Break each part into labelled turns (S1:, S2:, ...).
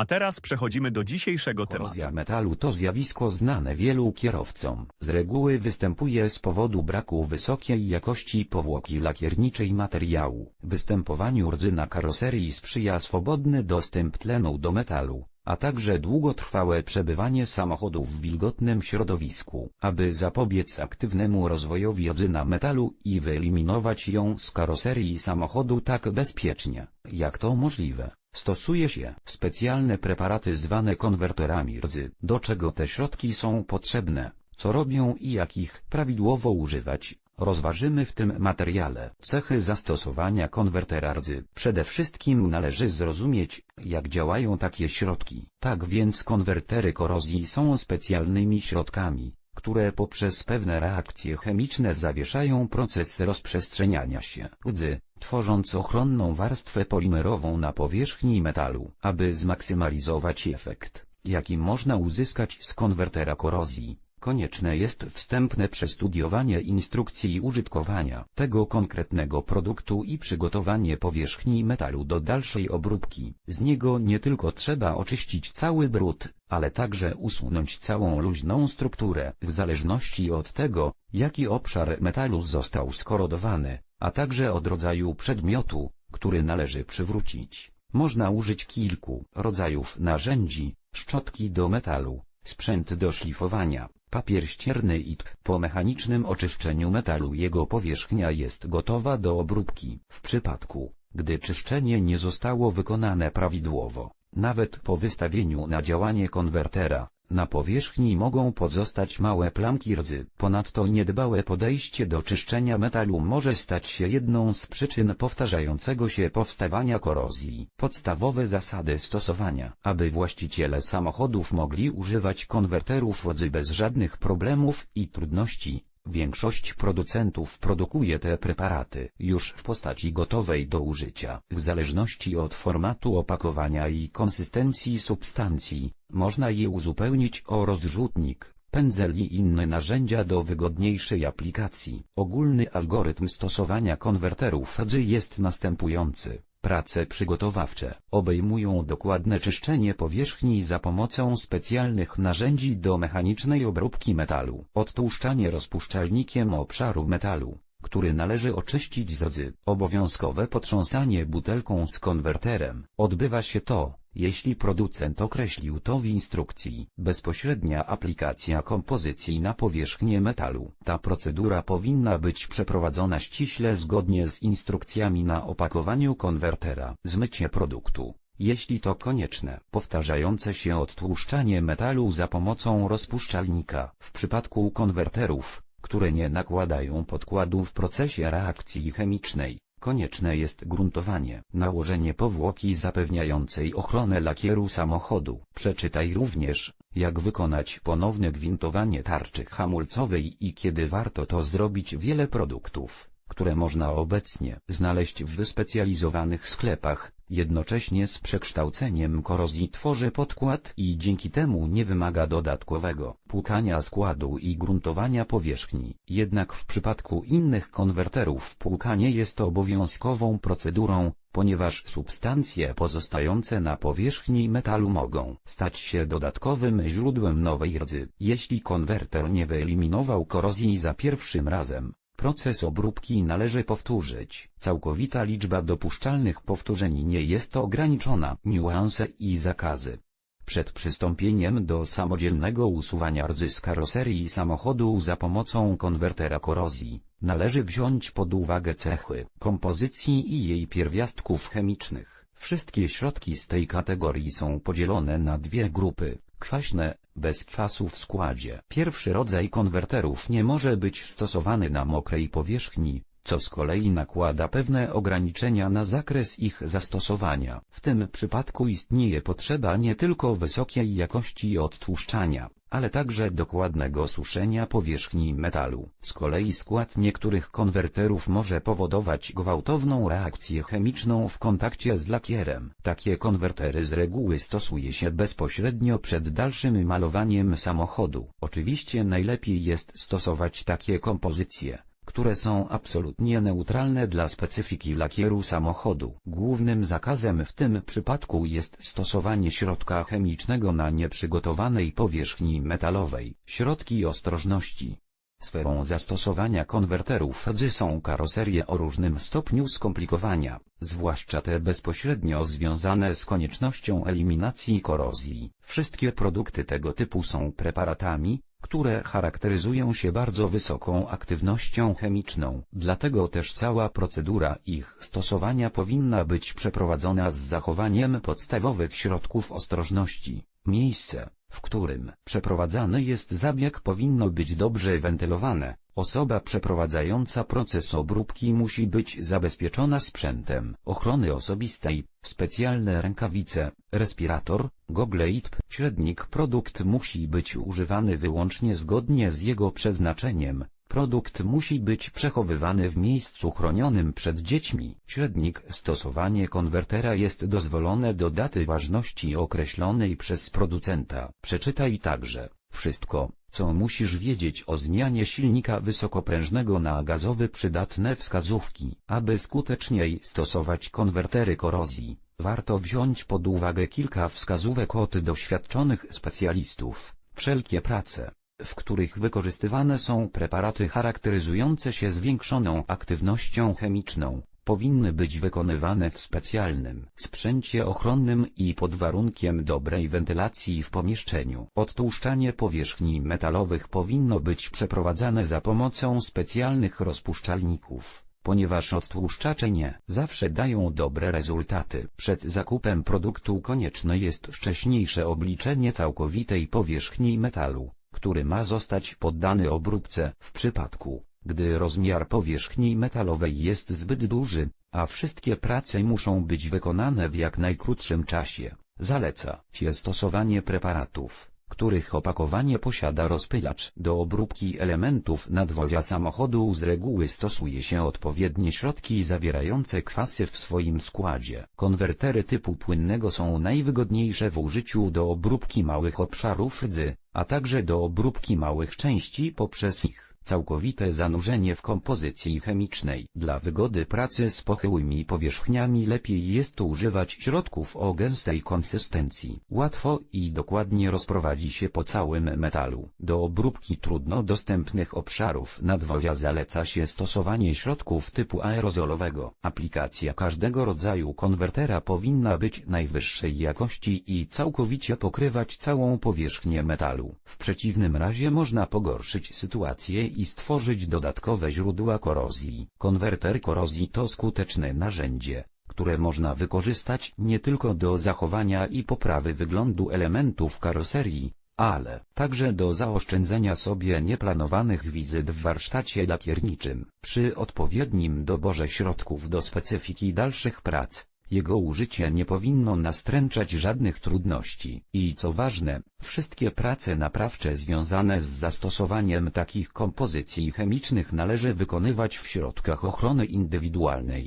S1: A teraz przechodzimy do dzisiejszego tematu.
S2: Korozja metalu to zjawisko znane wielu kierowcom. Z reguły występuje z powodu braku wysokiej jakości powłoki lakierniczej materiału. Występowaniu rdzy na karoserii sprzyja swobodny dostęp tlenu do metalu, a także długotrwałe przebywanie samochodu w wilgotnym środowisku. Aby zapobiec aktywnemu rozwojowi rdzy na metalu i wyeliminować ją z karoserii samochodu tak bezpiecznie, jak to możliwe. Stosuje się specjalne preparaty zwane konwerterami rdzy. Do czego te środki są potrzebne, co robią i jak ich prawidłowo używać, rozważymy w tym materiale. Cechy zastosowania konwertera rdzy. Przede wszystkim należy zrozumieć, jak działają takie środki. Tak więc konwertery korozji są specjalnymi środkami, które poprzez pewne reakcje chemiczne zawieszają proces rozprzestrzeniania się rdzy, tworząc ochronną warstwę polimerową na powierzchni metalu. Aby zmaksymalizować efekt, jaki można uzyskać z konwertera korozji, konieczne jest wstępne przestudiowanie instrukcji użytkowania tego konkretnego produktu i przygotowanie powierzchni metalu do dalszej obróbki. Z niego nie tylko trzeba oczyścić cały brud, ale także usunąć całą luźną strukturę w zależności od tego, jaki obszar metalu został skorodowany, a także od rodzaju przedmiotu, który należy przywrócić. Można użyć kilku rodzajów narzędzi, szczotki do metalu, sprzęt do szlifowania, papier ścierny i po mechanicznym oczyszczeniu metalu jego powierzchnia jest gotowa do obróbki. W przypadku, gdy czyszczenie nie zostało wykonane prawidłowo, nawet po wystawieniu na działanie konwertera, na powierzchni mogą pozostać małe plamki rdzy. Ponadto niedbałe podejście do czyszczenia metalu może stać się jedną z przyczyn powtarzającego się powstawania korozji. Podstawowe zasady stosowania. Aby właściciele samochodów mogli używać konwerterów rdzy bez żadnych problemów i trudności, Większość producentów produkuje te preparaty już w postaci gotowej do użycia. W zależności od formatu opakowania i konsystencji substancji, można je uzupełnić o rozrzutnik, pędzel i inne narzędzia do wygodniejszej aplikacji. Ogólny algorytm stosowania konwerterów rdzy jest następujący. Prace przygotowawcze obejmują dokładne czyszczenie powierzchni za pomocą specjalnych narzędzi do mechanicznej obróbki metalu. Odtłuszczanie rozpuszczalnikiem obszaru metalu, który należy oczyścić z rdzy. Obowiązkowe potrząsanie butelką z konwerterem. Odbywa się to, jeśli producent określił to w instrukcji. Bezpośrednia aplikacja kompozycji na powierzchnię metalu. Ta procedura powinna być przeprowadzona ściśle zgodnie z instrukcjami na opakowaniu konwertera. Zmycie produktu. Jeśli to konieczne, powtarzające się odtłuszczanie metalu za pomocą rozpuszczalnika. W przypadku konwerterów, które nie nakładają podkładu w procesie reakcji chemicznej, konieczne jest gruntowanie. Nałożenie powłoki zapewniającej ochronę lakieru samochodu. Przeczytaj również, jak wykonać ponowne gwintowanie tarczy hamulcowej i kiedy warto to zrobić wiele produktów, które można obecnie znaleźć w wyspecjalizowanych sklepach, jednocześnie z przekształceniem korozji tworzy podkład i dzięki temu nie wymaga dodatkowego płukania składu i gruntowania powierzchni. Jednak w przypadku innych konwerterów płukanie jest obowiązkową procedurą, ponieważ substancje pozostające na powierzchni metalu mogą stać się dodatkowym źródłem nowej rdzy. Jeśli konwerter nie wyeliminował korozji za pierwszym razem, Proces obróbki należy powtórzyć. Całkowita liczba dopuszczalnych powtórzeń nie jest ograniczona. Niuanse i zakazy. Przed przystąpieniem do samodzielnego usuwania rdzy z karoserii samochodu za pomocą konwertera korozji, należy wziąć pod uwagę cechy kompozycji i jej pierwiastków chemicznych. Wszystkie środki z tej kategorii są podzielone na dwie grupy kwaśne, bez kwasu w składzie. Pierwszy rodzaj konwerterów nie może być stosowany na mokrej powierzchni, co z kolei nakłada pewne ograniczenia na zakres ich zastosowania. W tym przypadku istnieje potrzeba nie tylko wysokiej jakości odtłuszczania, ale także dokładnego suszenia powierzchni metalu. Z kolei skład niektórych konwerterów może powodować gwałtowną reakcję chemiczną w kontakcie z lakierem. Takie konwertery z reguły stosuje się bezpośrednio przed dalszym malowaniem samochodu. Oczywiście najlepiej jest stosować takie kompozycje które są absolutnie neutralne dla specyfiki lakieru samochodu. Głównym zakazem w tym przypadku jest stosowanie środka chemicznego na nieprzygotowanej powierzchni metalowej. Środki ostrożności Sferą zastosowania konwerterów FDzy są karoserie o różnym stopniu skomplikowania, zwłaszcza te bezpośrednio związane z koniecznością eliminacji korozji. Wszystkie produkty tego typu są preparatami, które charakteryzują się bardzo wysoką aktywnością chemiczną. Dlatego też cała procedura ich stosowania powinna być przeprowadzona z zachowaniem podstawowych środków ostrożności. Miejsce, w którym przeprowadzany jest zabieg powinno być dobrze wentylowane. Osoba przeprowadzająca proces obróbki musi być zabezpieczona sprzętem ochrony osobistej, specjalne rękawice, respirator, gogle ITP. Średnik produkt musi być używany wyłącznie zgodnie z jego przeznaczeniem. Produkt musi być przechowywany w miejscu chronionym przed dziećmi. Średnik stosowanie konwertera jest dozwolone do daty ważności określonej przez producenta. Przeczytaj także wszystko, co musisz wiedzieć o zmianie silnika wysokoprężnego na gazowy przydatne wskazówki. Aby skuteczniej stosować konwertery korozji, warto wziąć pod uwagę kilka wskazówek od doświadczonych specjalistów. Wszelkie prace, w których wykorzystywane są preparaty charakteryzujące się zwiększoną aktywnością chemiczną, powinny być wykonywane w specjalnym sprzęcie ochronnym i pod warunkiem dobrej wentylacji w pomieszczeniu. Odtłuszczanie powierzchni metalowych powinno być przeprowadzane za pomocą specjalnych rozpuszczalników ponieważ odtłuszczacze nie zawsze dają dobre rezultaty. Przed zakupem produktu konieczne jest wcześniejsze obliczenie całkowitej powierzchni metalu, który ma zostać poddany obróbce w przypadku, gdy rozmiar powierzchni metalowej jest zbyt duży, a wszystkie prace muszą być wykonane w jak najkrótszym czasie. Zaleca się stosowanie preparatów, których opakowanie posiada rozpylacz. Do obróbki elementów nadwozia samochodu z reguły stosuje się odpowiednie środki zawierające kwasy w swoim składzie. Konwertery typu płynnego są najwygodniejsze w użyciu do obróbki małych obszarów rdzy, a także do obróbki małych części poprzez ich całkowite zanurzenie w kompozycji chemicznej. Dla wygody pracy z pochyłymi powierzchniami lepiej jest używać środków o gęstej konsystencji. Łatwo i dokładnie rozprowadzi się po całym metalu. Do obróbki trudno dostępnych obszarów nadwozia zaleca się stosowanie środków typu aerozolowego. Aplikacja każdego rodzaju konwertera powinna być najwyższej jakości i całkowicie pokrywać całą powierzchnię metalu. W przeciwnym razie można pogorszyć sytuację i stworzyć dodatkowe źródła korozji. Konwerter korozji to skuteczne narzędzie, które można wykorzystać nie tylko do zachowania i poprawy wyglądu elementów karoserii, ale także do zaoszczędzenia sobie nieplanowanych wizyt w warsztacie lakierniczym. Przy odpowiednim doborze środków do specyfiki dalszych prac, jego użycie nie powinno nastręczać żadnych trudności. I co ważne, wszystkie prace naprawcze związane z zastosowaniem takich kompozycji chemicznych należy wykonywać w środkach ochrony indywidualnej,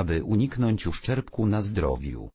S2: aby uniknąć uszczerbku na zdrowiu.